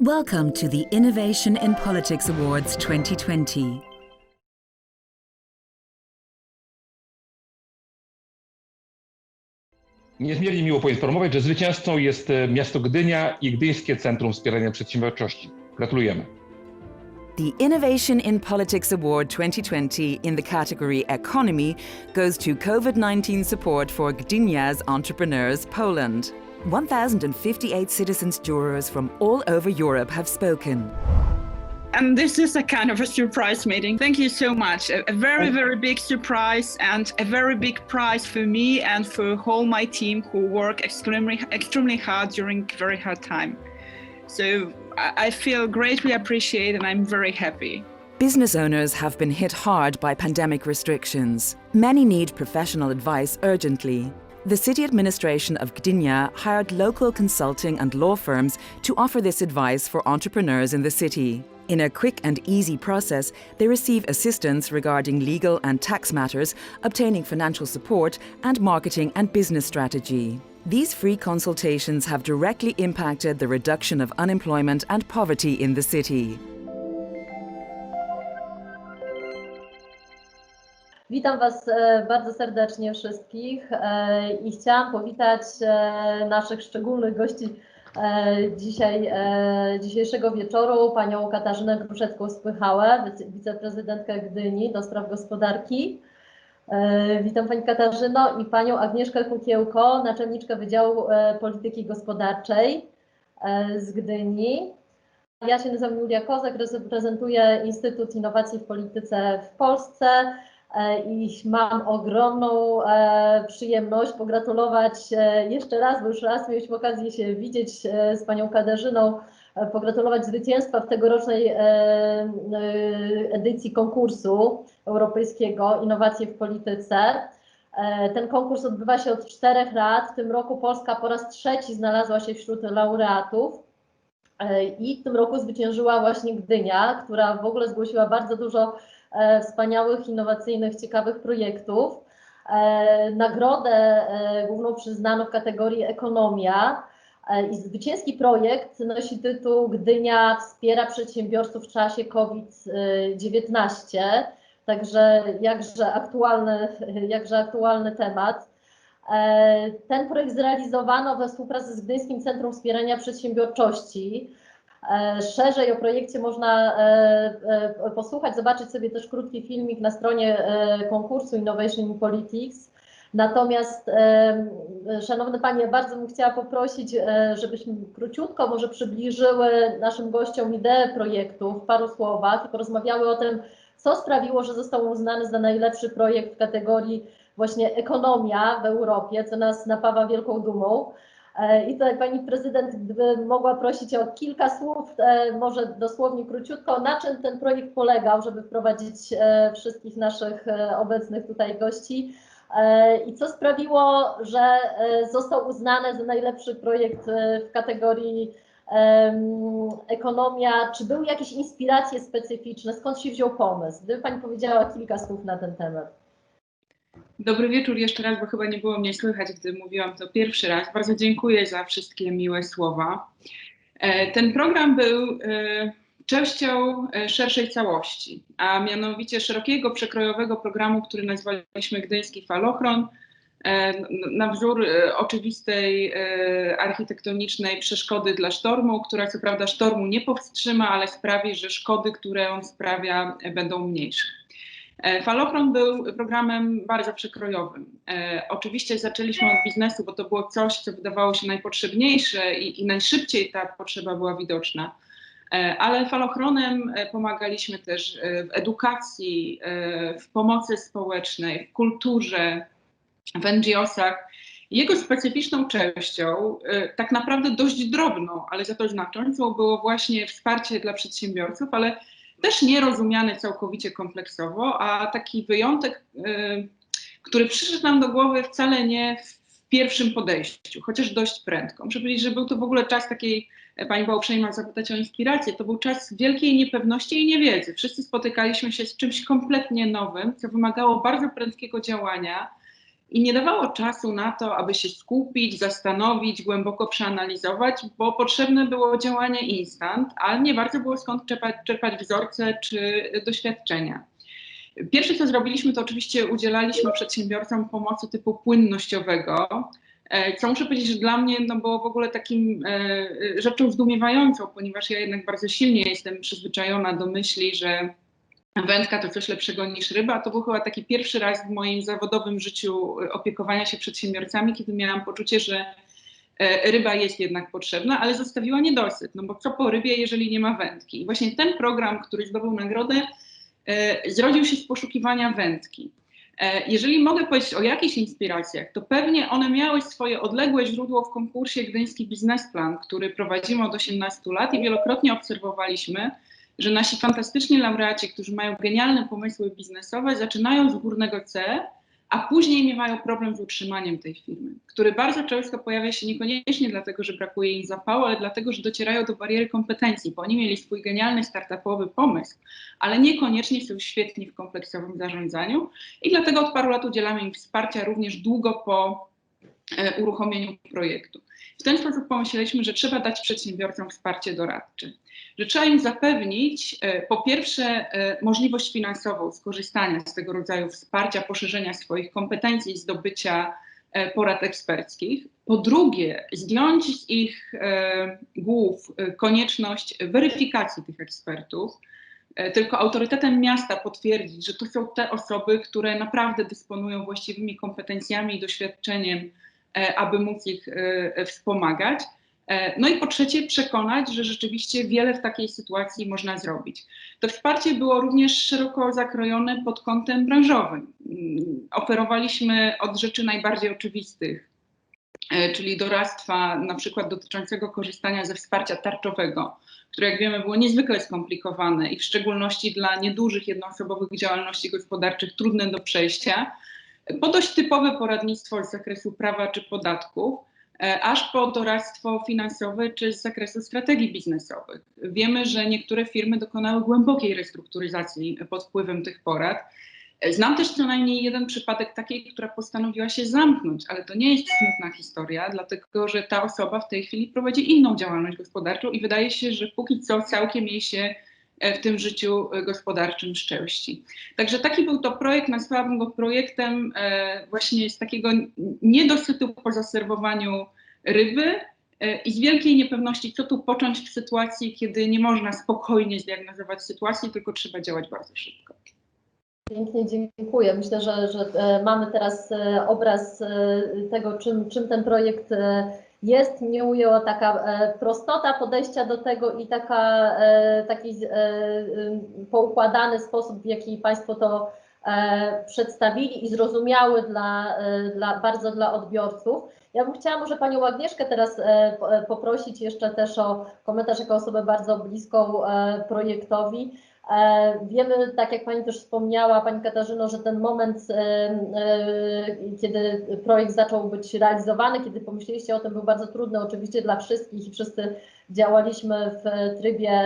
Welcome to the Innovation in Politics Awards 2020. Niezmiernie miło poinformować, że zwycięzcą jest miasto Gdynia i Gdyńskie Centrum Wspierania Przedsiębiorczości. Gratulujemy. The Innovation in Politics Award 2020 in the category Economy goes to COVID 19 support for Gdynia's entrepreneurs, Poland. 1,058 citizens jurors from all over Europe have spoken. And this is a kind of a surprise meeting. Thank you so much. A, a very, very big surprise and a very big prize for me and for whole my team who work extremely, extremely hard during very hard time. So I, I feel greatly appreciated and I'm very happy. Business owners have been hit hard by pandemic restrictions. Many need professional advice urgently. The city administration of Gdynia hired local consulting and law firms to offer this advice for entrepreneurs in the city. In a quick and easy process, they receive assistance regarding legal and tax matters, obtaining financial support, and marketing and business strategy. These free consultations have directly impacted the reduction of unemployment and poverty in the city. Witam Was e, bardzo serdecznie wszystkich e, i chciałam powitać e, naszych szczególnych gości dzisiaj, dzisiejszego wieczoru, panią Katarzynę Gruszecką-Spychałę, wice- wiceprezydentkę Gdyni do spraw gospodarki. Witam Pani Katarzyno i Panią Agnieszkę Kukiełko, naczelniczkę Wydziału Polityki Gospodarczej z Gdyni. Ja się nazywam Julia Kozak, reprezentuję Instytut Innowacji w Polityce w Polsce i mam ogromną e, przyjemność pogratulować e, jeszcze raz, bo już raz mieliśmy okazję się widzieć e, z Panią Katarzyną, e, pogratulować zwycięstwa w tegorocznej e, e, edycji konkursu europejskiego Innowacje w Polityce. E, Ten konkurs odbywa się od czterech lat. W tym roku Polska po raz trzeci znalazła się wśród laureatów. E, I w tym roku zwyciężyła właśnie Gdynia, która w ogóle zgłosiła bardzo dużo e, wspaniałych, innowacyjnych, ciekawych projektów. E, Nagrodę e, główną przyznano w kategorii ekonomia. E, I zwycięski projekt nosi tytuł Gdynia wspiera przedsiębiorców w czasie COVID-19. Także jakże aktualny, jakże aktualny temat. E, Ten projekt zrealizowano we współpracy z Gdyńskim Centrum Wspierania Przedsiębiorczości. E, Szerzej o projekcie można e, e, posłuchać, zobaczyć sobie też krótki filmik na stronie konkursu Innovation in Politics. Natomiast, Szanowne Panie, bardzo bym chciała poprosić, żebyśmy króciutko może przybliżyły naszym gościom ideę projektu w paru słowach i porozmawiały o tym, co sprawiło, że został uznany za najlepszy projekt w kategorii właśnie ekonomia w Europie, co nas napawa wielką dumą. E, I tutaj Pani Prezydent, gdyby mogła prosić o kilka słów, e, może dosłownie króciutko, na czym ten projekt polegał, żeby wprowadzić e, wszystkich naszych obecnych tutaj gości i co sprawiło, że został uznany za najlepszy projekt w kategorii ekonomia. Czy były jakieś inspiracje specyficzne? Skąd się wziął pomysł? Gdyby Pani powiedziała kilka słów na ten temat. Dobry wieczór jeszcze raz, bo chyba nie było mnie słychać, gdy mówiłam to pierwszy raz. Bardzo dziękuję za wszystkie miłe słowa. E, Ten program był e, częścią e, szerszej całości, a mianowicie szerokiego przekrojowego programu, który nazwaliśmy Gdyński Falochron, na wzór oczywistej architektonicznej przeszkody dla sztormu, która co prawda sztormu nie powstrzyma, ale sprawi, że szkody, które on sprawia, będą mniejsze. E, Falochron był programem bardzo przekrojowym. E, oczywiście zaczęliśmy od biznesu, bo to było coś, co wydawało się najpotrzebniejsze i, i najszybciej ta potrzeba była widoczna. E, ale falochronem pomagaliśmy też w edukacji, w pomocy społecznej, w kulturze, w NGO-sach. Jego specyficzną częścią, tak naprawdę dość drobną, ale za to znaczącą, było właśnie wsparcie dla przedsiębiorców, ale też nie rozumiany całkowicie kompleksowo, a taki wyjątek, y, który przyszedł nam do głowy wcale nie w pierwszym podejściu, chociaż dość prędko. Muszę powiedzieć, że był to w ogóle czas takiej, e, Pani była uprzejma zapytać o inspirację, to był czas wielkiej niepewności i niewiedzy. Wszyscy spotykaliśmy się z czymś kompletnie nowym, co wymagało bardzo prędkiego działania i nie dawało czasu na to, aby się skupić, zastanowić, głęboko przeanalizować, bo potrzebne było działanie instant, a nie bardzo było skąd czerpać, czerpać wzorce czy doświadczenia. Pierwsze, co zrobiliśmy, to oczywiście udzielaliśmy przedsiębiorcom pomocy typu płynnościowego, e, co muszę powiedzieć, że dla mnie no, było w ogóle takim e, rzeczą zdumiewającą, ponieważ ja jednak bardzo silnie jestem przyzwyczajona do myśli, że wędka to coś lepszego niż ryba. To był chyba taki pierwszy raz w moim zawodowym życiu opiekowania się przedsiębiorcami, kiedy miałam poczucie, że e, ryba jest jednak potrzebna, ale zostawiła niedosyt, no bo co po rybie, jeżeli nie ma wędki? I właśnie ten program, który zdobył nagrodę, e, zrodził się z poszukiwania wędki. E, Jeżeli mogę powiedzieć o jakichś inspiracjach, to pewnie one miały swoje odległe źródło w konkursie Gdyński Biznesplan, który prowadzimy od 18 lat i wielokrotnie obserwowaliśmy, że nasi fantastyczni laureaci, którzy mają genialne pomysły biznesowe, zaczynają z górnego C, a później miewają problem z utrzymaniem tej firmy, który bardzo często pojawia się niekoniecznie dlatego, że brakuje im zapału, ale dlatego, że docierają do bariery kompetencji, bo oni mieli swój genialny startupowy pomysł, ale niekoniecznie są świetni w kompleksowym zarządzaniu i dlatego od paru lat udzielamy im wsparcia również długo po uruchomieniu projektu. W ten sposób pomyśleliśmy, że trzeba dać przedsiębiorcom wsparcie doradcze że trzeba im zapewnić e, po pierwsze e, możliwość finansową skorzystania z tego rodzaju wsparcia, poszerzenia swoich kompetencji, zdobycia e, porad eksperckich. Po drugie, zdjąć z ich głów konieczność weryfikacji tych ekspertów, tylko autorytetem miasta potwierdzić, że to są te osoby, które naprawdę dysponują właściwymi kompetencjami i doświadczeniem, aby móc ich wspomagać. E, No i po trzecie, przekonać, że rzeczywiście wiele w takiej sytuacji można zrobić. To wsparcie było również szeroko zakrojone pod kątem branżowym. Mm, Oferowaliśmy od rzeczy najbardziej oczywistych, e, czyli doradztwa na przykład dotyczącego korzystania ze wsparcia tarczowego, które jak wiemy było niezwykle skomplikowane i w szczególności dla niedużych jednoosobowych działalności gospodarczych trudne do przejścia, po dość typowe poradnictwo z zakresu prawa czy podatków, e, aż po doradztwo finansowe czy z zakresu strategii biznesowych. Wiemy, że niektóre firmy dokonały głębokiej restrukturyzacji pod wpływem tych porad. E, Znam też co najmniej jeden przypadek takiej, która postanowiła się zamknąć, ale to nie jest smutna historia, dlatego że ta osoba w tej chwili prowadzi inną działalność gospodarczą i wydaje się, że póki co całkiem jej się w tym życiu e, gospodarczym szczęści. Także taki był to projekt, nazwałabym go projektem e, właśnie z takiego niedosytu po zaserwowaniu ryby e, i z wielkiej niepewności, co tu począć w sytuacji, kiedy nie można spokojnie zdiagnozować sytuacji, tylko trzeba działać bardzo szybko. Pięknie dziękuję. Myślę, że, że e, mamy teraz e, obraz e, tego, czym, czym ten projekt e, jest. Mnie ujęła taka e, prostota podejścia do tego i taka, e, taki e, poukładany sposób, w jaki Państwo to przedstawili i zrozumiały dla, dla, bardzo dla odbiorców. Ja bym chciała może Panią Agnieszkę teraz po- poprosić jeszcze też o komentarz jako osobę bardzo bliską projektowi. E, Wiemy, tak jak Pani też wspomniała, Pani Katarzyno, że ten moment, e, e, kiedy projekt zaczął być realizowany, kiedy pomyśleliście o tym, był bardzo trudny oczywiście dla wszystkich i wszyscy działaliśmy w trybie,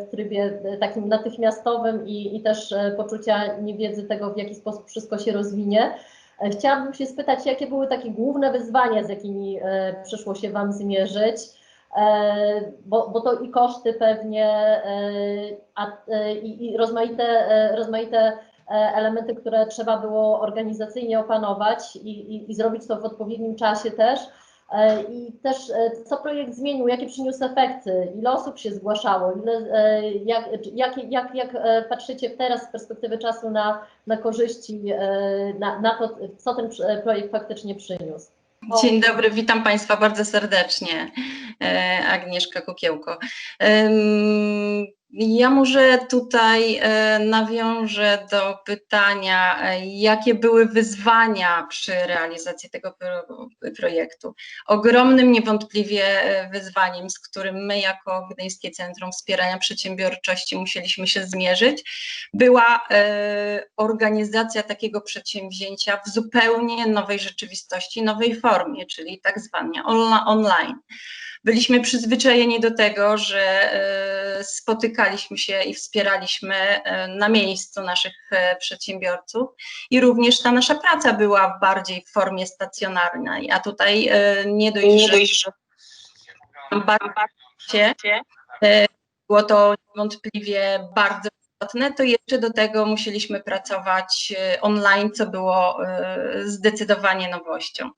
w trybie takim natychmiastowym i, i też poczucia niewiedzy tego, w jaki sposób wszystko się rozwinie. Chciałabym się spytać, jakie były takie główne wyzwania, z jakimi przyszło się Wam zmierzyć? E, bo, bo to i koszty pewnie, e, a, e, i, i rozmaite, rozmaite elementy, które trzeba było organizacyjnie opanować i, i, i zrobić to w odpowiednim czasie też. I też co projekt zmienił, jakie przyniósł efekty, ile osób się zgłaszało, ile, jak, jak, jak, jak patrzycie teraz z perspektywy czasu na, na korzyści, na, na to, co ten pr- projekt faktycznie przyniósł. Dzień dobry, witam Państwa bardzo serdecznie. E, Agnieszka Kukiełko. Ja może tutaj e, nawiążę do pytania, e, jakie były wyzwania przy realizacji tego pro- projektu. Ogromnym niewątpliwie e, wyzwaniem, z którym my jako Gdyńskie Centrum Wspierania Przedsiębiorczości musieliśmy się zmierzyć, była organizacja takiego przedsięwzięcia w zupełnie nowej rzeczywistości, nowej formie, czyli tak zwanie online. Byliśmy przyzwyczajeni do tego, że e, spotykaliśmy się i wspieraliśmy e, na miejscu naszych e, przedsiębiorców i również ta nasza praca była bardziej w formie stacjonarnej, a tutaj nie dość, że było to niewątpliwie bardzo istotne, to jeszcze do tego musieliśmy pracować online, co było zdecydowanie nowością.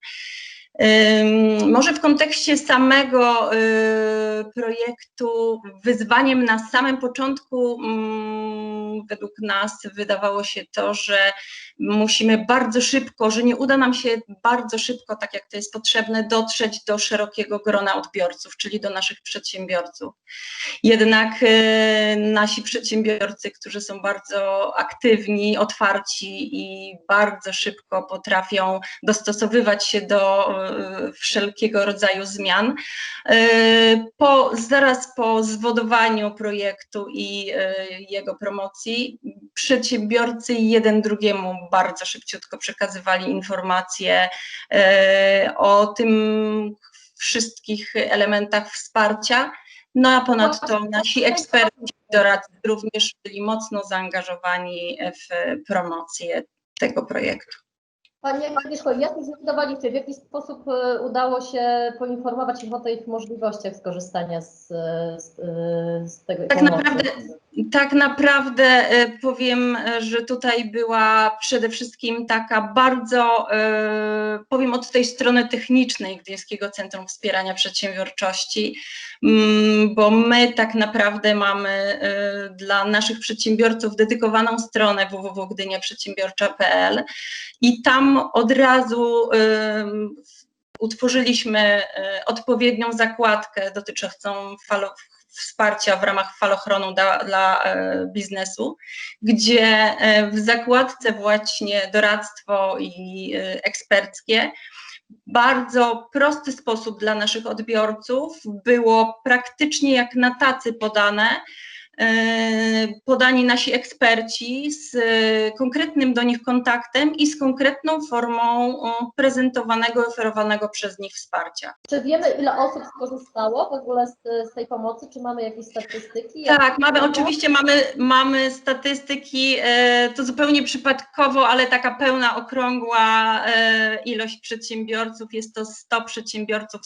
Może w kontekście samego y, projektu wyzwaniem na samym początku mm, według nas wydawało się to, że musimy bardzo szybko, że nie uda nam się bardzo szybko, tak jak to jest potrzebne, dotrzeć do szerokiego grona odbiorców, czyli do naszych przedsiębiorców. Jednak y, nasi przedsiębiorcy, którzy są bardzo aktywni, otwarci i bardzo szybko potrafią dostosowywać się do wszelkiego rodzaju zmian, y, po, zaraz po zwodowaniu projektu i y, jego promocji, przedsiębiorcy jeden drugiemu bardzo szybciutko przekazywali informacje y, o tym wszystkich elementach wsparcia. No a ponadto nasi eksperci, doradcy również byli mocno zaangażowani w promocję tego projektu. Pani Agnieszko, jak zdecydowaliście, w jaki sposób e, udało się poinformować ich o tych możliwościach skorzystania z, z, z tego Tak pomocy? naprawdę Tak naprawdę e, powiem, e, że tutaj była przede wszystkim taka bardzo, e, powiem od tej strony technicznej Gdyńskiego Centrum Wspierania Przedsiębiorczości, mm, bo my tak naprawdę mamy e, dla naszych przedsiębiorców dedykowaną stronę www.gdyniaprzedsiębiorcza.pl i tam od razu utworzyliśmy e, odpowiednią zakładkę dotyczącą falo, wsparcia w ramach falochronu dla, e, biznesu, gdzie e, w zakładce właśnie doradztwo i eksperckie bardzo prosty sposób dla naszych odbiorców było praktycznie jak na tacy podane, podani nasi eksperci z e, konkretnym do nich kontaktem i z konkretną formą prezentowanego, oferowanego przez nich wsparcia. Czy wiemy, ile osób skorzystało w ogóle z, z tej pomocy? Czy mamy jakieś statystyki? Jak Tak, mamy było? oczywiście mamy, mamy statystyki, e, to zupełnie przypadkowo, ale taka pełna, okrągła e, ilość przedsiębiorców. Jest to 100 przedsiębiorców,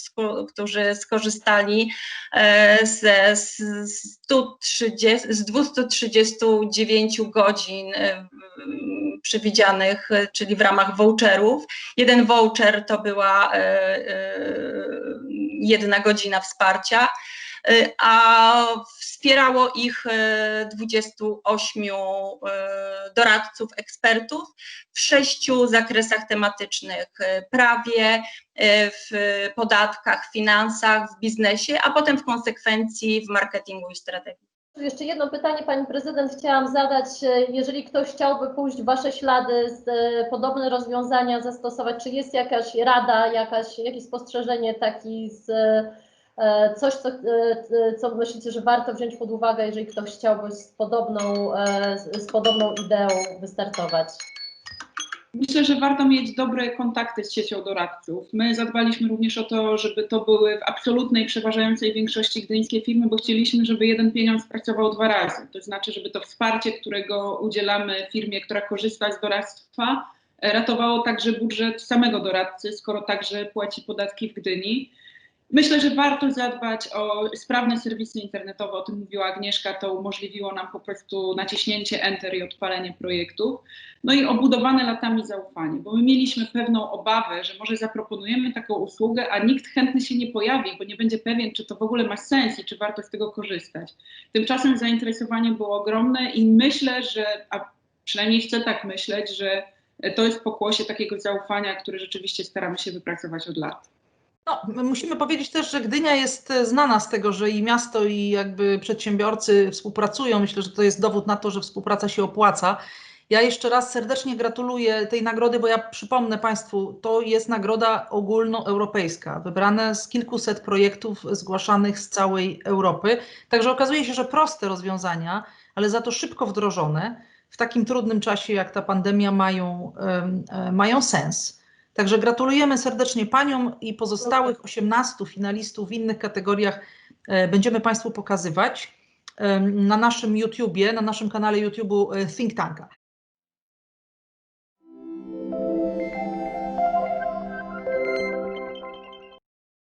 którzy skorzystali e, ze z, 130, z 239 godzin e, m, przewidzianych, e, czyli w ramach voucherów. Jeden voucher to była jedna godzina wsparcia y, a wspierało ich y, 28 y, doradców, ekspertów w sześciu zakresach tematycznych: y, prawie, y, w podatkach, finansach, w biznesie, a potem w konsekwencji w marketingu i strategii. Jeszcze jedno pytanie Pani Prezydent chciałam zadać. E, Jeżeli ktoś chciałby pójść w Wasze ślady, z, e, podobne rozwiązania zastosować, czy jest jakaś rada, jakaś, jakieś spostrzeżenie, taki z, e, coś, co, co myślicie, że warto wziąć pod uwagę, jeżeli ktoś chciałby z podobną, z podobną ideą wystartować? Myślę, że warto mieć dobre kontakty z siecią doradców. My zadbaliśmy również o to, żeby to były w absolutnej, przeważającej większości gdyńskie firmy, bo chcieliśmy, żeby jeden pieniądz pracował dwa razy. To znaczy, żeby to wsparcie, którego udzielamy firmie, która korzysta z doradztwa, ratowało także budżet samego doradcy, skoro także płaci podatki w Gdyni. Myślę, że warto zadbać o sprawne serwisy internetowe, o tym mówiła Agnieszka, to umożliwiło nam po prostu naciśnięcie Enter i odpalenie projektów. No i obudowane latami zaufanie, bo my mieliśmy pewną obawę, że może zaproponujemy taką usługę, a nikt chętny się nie pojawi, bo nie będzie pewien, czy to w ogóle ma sens i czy warto z tego korzystać. Tymczasem zainteresowanie było ogromne i myślę, że, a przynajmniej chcę tak myśleć, że to jest pokłosie takiego zaufania, które rzeczywiście staramy się wypracować od lat. No, my musimy powiedzieć też, że Gdynia jest e, znana z tego, że i miasto, i jakby przedsiębiorcy współpracują. Myślę, że to jest dowód na to, że współpraca się opłaca. Ja jeszcze raz serdecznie gratuluję tej nagrody, bo ja przypomnę Państwu, to jest nagroda ogólnoeuropejska, wybrane z kilkuset projektów zgłaszanych z całej Europy. Także okazuje się, że proste rozwiązania, ale za to szybko wdrożone w takim trudnym czasie jak ta pandemia mają, e, mają sens. Także gratulujemy serdecznie Paniom i pozostałych 18 finalistów w innych kategoriach e, będziemy Państwu pokazywać. na naszym YouTubie, na naszym kanale YouTube'u e, Think Tanka.